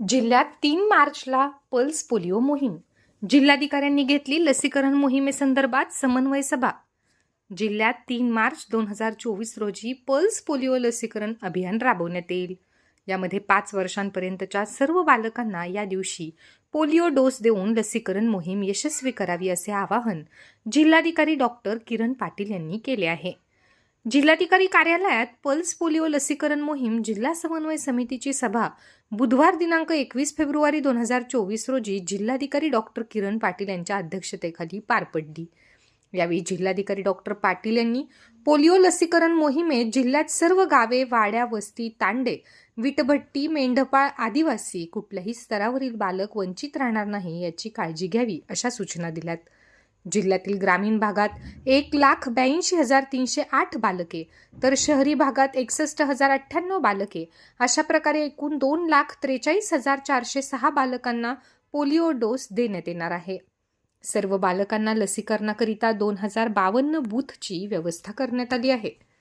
जिल्ह्यात तीन मार्चला पल्स पोलिओ मोहीम. जिल्हाधिकाऱ्यांनी घेतली लसीकरण मोहिमेसंदर्भात समन्वय सभा. जिल्ह्यात तीन मार्च दोन हजार चोवीस रोजी पल्स पोलिओ लसीकरण अभियान राबवण्यात येईल. यामध्ये पाच वर्षांपर्यंतच्या सर्व बालकांना या दिवशी पोलिओ डोस देऊन लसीकरण मोहीम यशस्वी करावी असे आवाहन जिल्हाधिकारी डॉक्टर किरण पाटील यांनी केले आहे. जिल्हाधिकारी कार्यालयात पल्स पोलिओ लसीकरण मोहीम जिल्हा समन्वय समितीची सभा बुधवार दिनांक एकवीस फेब्रुवारी दोन हजार चोवीस रोजी जिल्हाधिकारी डॉक्टर किरण पाटील यांच्या अध्यक्षतेखाली पार पडली. यावेळी जिल्हाधिकारी डॉक्टर पाटील यांनी पोलिओ लसीकरण मोहिमेत जिल्ह्यात सर्व गावे वाड्या वस्ती तांडे विटभट्टी मेंढपाळ आदिवासी कुठल्याही स्तरावरील बालक वंचित राहणार नाही याची काळजी घ्यावी अशा सूचना दिल्यात. जिल्ह्यातील ग्रामीण भागात एक लाख ब्याऐंशी हजार तीनशे आठ बालके तर शहरी भागात एकसष्ट हजार अठ्ठ्याण्णव बालके. अशा प्रकारे एकूण दोन लाख त्रेचाळीस हजार चारशे सहा बालकांना पोलिओ डोस देण्यात येणार आहे. सर्व बालकांना लसीकरणाकरिता दोन हजार बावन्न बूथची व्यवस्था करण्यात आली आहे.